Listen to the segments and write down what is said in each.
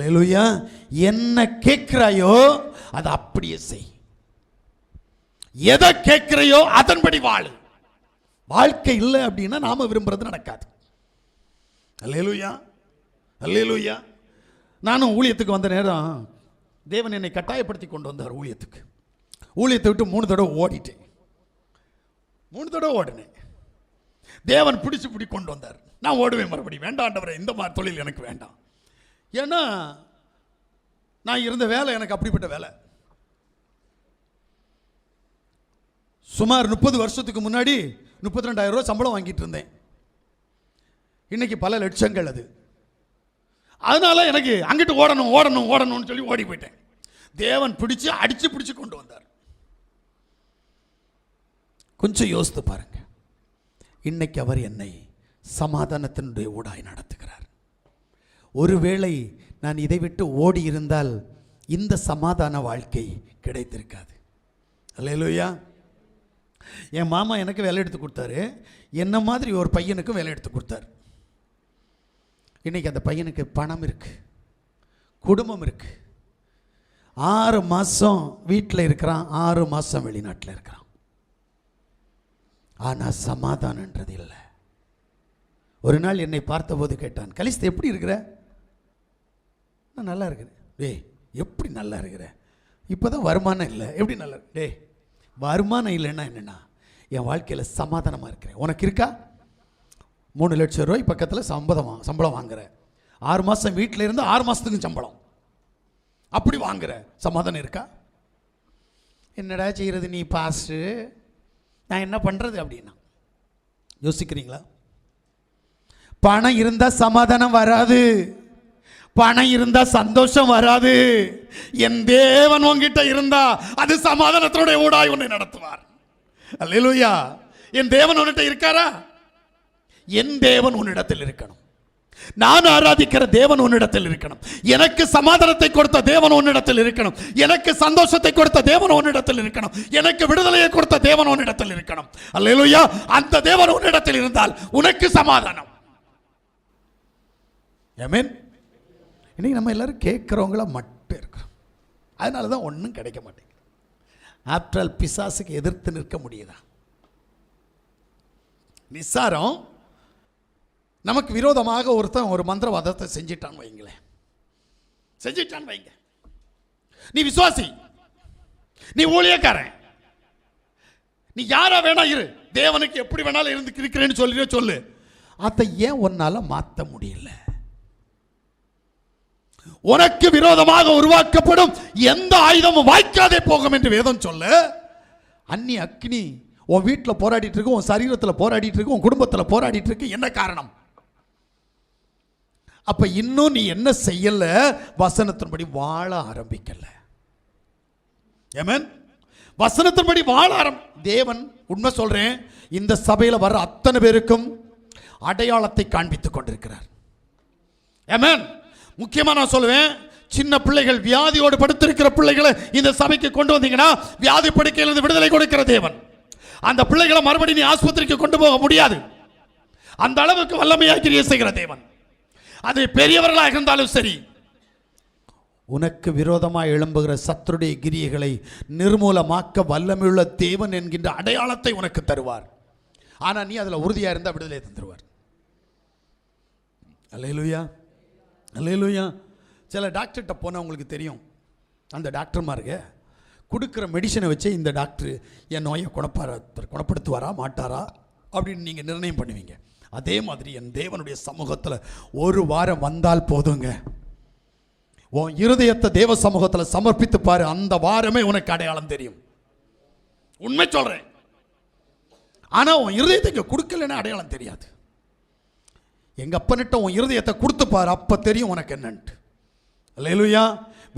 அல்லேலூயா என்ன கேட்குறாயோ அதை அப்படியே செய். எதை கேட்குறையோ அதன்படி வாழு. வாழ்க்கை இல்லை அப்படின்னா நாம் விரும்புறது நடக்காது. அல்லேலூயா அல்லேலூயா நானும் ஊழியத்துக்கு வந்த நேரம் தேவன் என்னை கட்டாயப்படுத்தி கொண்டு வந்தார் ஊழியத்துக்கு. ஊழியத்தை விட்டு மூணு தடவை ஓடிட்டேன். மூணு தடவை ஓடினேன். தேவன் பிடிச்சு பிடி கொண்டு வந்தார். நான் ஓடுவேன் மறுபடியும். வேண்டாண்டவரை இந்த மாதிரி தொழில் எனக்கு வேண்டாம். ஏன்னா நான் இருந்த வேலை எனக்கு அப்படிப்பட்ட வேலை. சுமார் முப்பது வருஷத்துக்கு முன்னாடி முப்பத்தி ரெண்டாயிரம் ரூபா சம்பளம் வாங்கிட்டு இருந்தேன். இன்றைக்கி பல லட்சங்கள் அது. அதனால எனக்கு அங்கிட்டு ஓடணும் ஓடணும் ஓடணும்னு சொல்லி ஓடி போயிட்டேன். தேவன் பிடிச்சி அடித்து பிடிச்சி கொண்டு வந்தார். கொஞ்சம் யோசித்து பாருங்கள் இன்னைக்கு அவர் என்னை சமாதானத்தினுடைய ஊடாய் நடத்துகிறார். ஒருவேளை நான் இதை விட்டு ஓடி இருந்தால் இந்த சமாதான வாழ்க்கை கிடைத்திருக்காது. அல்லேலூயா. என் மாமா எனக்கு வேலை எடுத்து கொடுத்தாரு. என்ன மாதிரி ஒரு பையனுக்கும் வேலை எடுத்து கொடுத்தாரு. இன்னைக்கு அந்த பையனுக்கு பணம் இருக்குது குடும்பம் இருக்குது ஆறு மாதம் வீட்டில் இருக்கிறான் ஆறு மாதம் வெளிநாட்டில் இருக்கிறான். ஆனால் சமாதானன்றது இல்லை. ஒரு நாள் என்னை பார்த்தபோது கேட்டான் கலிஸ்து எப்படி இருக்கிற? நான் நல்லா இருக்கிறேன். டேய் எப்படி நல்லா இருக்கிற? இப்போ தான் வருமானம் இல்லை. எப்படி நல்லா டே டேய் வருமானம் இல்லைன்னா என்னென்னா என் வாழ்க்கையில் சமாதானமாக இருக்கிறேன். உனக்கு இருக்கா? மூணு லட்சம் ரூபாய் பக்கத்தில் சம்பளம் சம்பளம் வாங்குற. ஆறு மாதம் வீட்டில் இருந்து ஆறு மாதத்துக்கு சம்பளம். அப்படி வாங்குற. சமாதானம் இருக்கா? என்னடா செய்கிறது நீ பாஸ்ட்டு? நான் என்ன பண்ணுறது அப்படின்னா யோசிக்கிறீங்களா? பணம் இருந்தால் சமாதானம் வராது. பணம் இருந்தா சந்தோஷம் வராது. என் தேவன் உன்கிட்ட இருந்தா அது சமாதானத்தோட ஊடாய் உன்னை நடத்துவார். அல்லேலூயா. என் தேவன் உன்னிட்ட இருக்காரா? என் தேவன் உன்னிடத்தில் இருக்கணும். நான் ஆராதிக்கிற தேவன் உன்னிடத்தில் இருக்கணும். எனக்கு சமாதானத்தை கொடுத்த தேவன் உன்னிடத்தில் இருக்கணும். எனக்கு சந்தோஷத்தை கொடுத்த தேவன் உன்னிடத்தில் இருக்கணும். எனக்கு விடுதலையை கொடுத்த தேவன் உன்னிடத்தில் இருக்கணும். அல்லேலூயா. அந்த தேவன் உன்னிடத்தில் இருந்தால் உனக்கு சமாதானம். ஆமென் இன்றைக்கி நம்ம எல்லாரும் கேட்குறவங்கள மட்டும் இருக்கிறோம். அதனால தான் ஒன்றும் கிடைக்க மாட்டேங்குது. ஆப்டர் பிசாசுக்கு எதிர்த்து நிற்க முடியுதா? நிசாரம் நமக்கு விரோதமாக ஒருத்தன் ஒரு மந்திரவாதத்தை செஞ்சிட்டான் வைங்களேன். செஞ்சிட்டான் வைங்க. நீ விசுவாசி நீ ஊழியக்காரன். நீ யாரா வேணா இரு. தேவனுக்கு எப்படி வேணாலும் இருந்து இருக்கிறேன்னு சொல்லி சொல்லு. அதை ஏன் உன்னால மாற்ற முடியல? உனக்கு விரோதமாக உருவாக்கப்படும் எந்த ஆயுதமும் வாய்க்காதே போகும் என்று வேதம் சொல்ல அன்னி அக்னி உன் வீட்டில் போராடிட்டு இருக்கு உன் சரீரத்தில் போராடிட்டு இருக்கு உன் குடும்பத்தில் போராடிட்டு இருக்கு என்ன காரணம்? அப்ப இன்னும் நீ என்ன செய்யல? வசனத்தின்படி வாழ ஆரம்பிக்கல. ஏமன் வசனத்தின்படி வாழ ஆரம் தேவன் உண்மை சொல்றேன் இந்த சபையில் வர்ற அத்தனை பேருக்கும் அடையாளத்தை காண்பித்துக் கொண்டிருக்கிறார். ஏமன் முக்கியமாக நான் சொல்லுவேன் சின்ன பிள்ளைகள் வியாதியோடு படுத்திருக்கிற பிள்ளைகளை இந்த சபைக்கு கொண்டு வந்தீங்கன்னா வியாதி படுக்கையிலிருந்து விடுதலை கொடுக்கிற தேவன். அந்த பிள்ளைகளை மறுபடியும் நீ ஆஸ்பத்திரிக்கு கொண்டு போக முடியாது. அந்த அளவுக்கு வல்லமையாக கிரியை செய்கிற தேவன். அது பெரியவர்களாக இருந்தாலும் சரி. உனக்கு விரோதமாக எழும்புகிற சத்துருடைய கிரியைகளை நிர்மூலமாக்க வல்லமையுள்ள தேவன் என்கின்ற அடையாளத்தை உனக்கு தருவார். ஆனால் நீ அதில் உறுதியாக இருந்தால் விடுதலை தந்துடுவார் அல்லேலூயா. அல்லேலூயா சில டாக்டர்கிட்ட போனால் உங்களுக்கு தெரியும். அந்த டாக்டர்மாருங்க கொடுக்குற மெடிசனை வச்சு இந்த டாக்டர் என் நோயை குணப்பார குணப்படுத்துவாரா மாட்டாரா? அப்படின்னு நீங்கள் நிர்ணயம் பண்ணுவீங்க. அதே மாதிரி என் தேவனுடைய சமூகத்தில் ஒரு வாரம் வந்தால் போதுங்க. உன் இருதயத்தை தேவ சமூகத்தில் சமர்ப்பித்து பாரு. அந்த வாரமே உனக்கு அடையாளம் தெரியும். உண்மை சொல்கிறேன் ஆனால் உன் இருதயத்துக்கு கொடுக்கலன்னா அடையாளம் தெரியாது. எங்கள் அப்பனிட்ட உன் இருதயத்தை கொடுத்துப்பார் அப்போ தெரியும் உனக்கு என்னன்ட்டு. அல்லேலூயா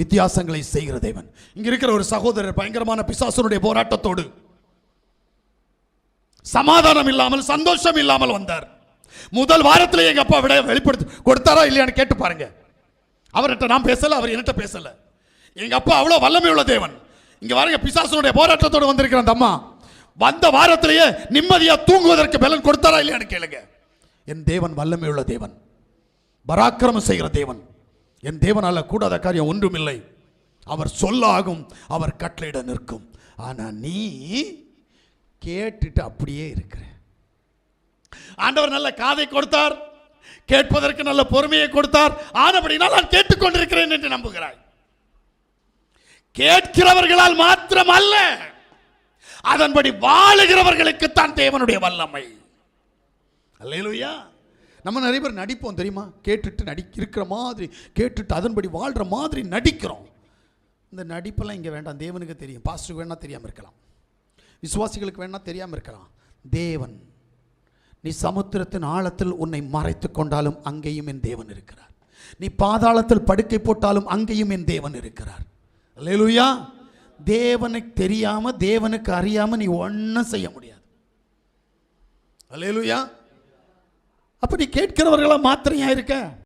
வித்தியாசங்களை செய்கிற தேவன். இங்கே இருக்கிற ஒரு சகோதரர் பயங்கரமான பிசாசனுடைய போராட்டத்தோடு சமாதானம் இல்லாமல் சந்தோஷம் இல்லாமல் வந்தார். முதல் வாரத்தில் எங்க அப்பா விட வெளிப்படுத்தி கொடுத்தாரா இல்லையான்னு கேட்டு பாருங்க. அவர்கிட்ட நான் பேசல அவர் என்கிட்ட பேசல. எங்க அப்பா அவ்வளோ வல்லமை உள்ள தேவன். இங்க பாருங்க பிசாசனுடைய போராட்டத்தோடு வந்திருக்கிற அந்த அம்மா வந்த வாரத்திலேயே நிம்மதியா தூங்குவதற்கு பலன் கொடுத்தாரா இல்லையான்னு கேளுங்க. என் தேவன் வல்லமை உள்ள தேவன். பராக்கிரமம் செய்கிற தேவன். என் தேவனால் கூடாத காரியம் ஒன்றுமில்லை. அவர் சொல்லாகும் அவர் கட்டளையிட நிற்கும். ஆனால் நீ கேட்டுட்டு அப்படியே இருக்கிற. ஆண்டவர் நல்ல காதை கொடுத்தார் கேட்பதற்கு நல்ல பொறுமையை கொடுத்தார். ஆனபடினால் நான் கேட்டுக்கொண்டிருக்கிறேன் என்று நம்புகிறாய். கேட்கிறவர்களால் மாத்திரம் அல்ல அதன்படி வாழுகிறவர்களுக்குத்தான் தேவனுடைய வல்லமை. அல்லையிலுயா நம்ம நிறைய பேர் நடிப்போம் தெரியுமா? கேட்டுட்டு நடி இருக்கிற மாதிரி கேட்டுட்டு அதன்படி வாழ்கிற மாதிரி நடிக்கிறோம். இந்த நடிப்பெல்லாம் இங்கே வேண்டாம். தேவனுக்கு தெரியும். பாஸ்டருக்கு வேணால் தெரியாமல் இருக்கலாம். விசுவாசிகளுக்கு வேணால் தெரியாமல் இருக்கலாம். தேவன் நீ சமுத்திரத்தின் ஆழத்தில் உன்னை மறைத்து கொண்டாலும் அங்கேயும் என் தேவன் இருக்கிறார். நீ பாதாளத்தில் படுக்கை போட்டாலும் அங்கேயும் என் தேவன் இருக்கிறார். அல்லேலூயா. தேவனுக்கு தெரியாமல் தேவனுக்கு அறியாமல் நீ ஒன்றும் செய்ய முடியாது. அல்லேலூயா. அப்படி நீ மாத்திரையாக மாத்திரையா இருக்க?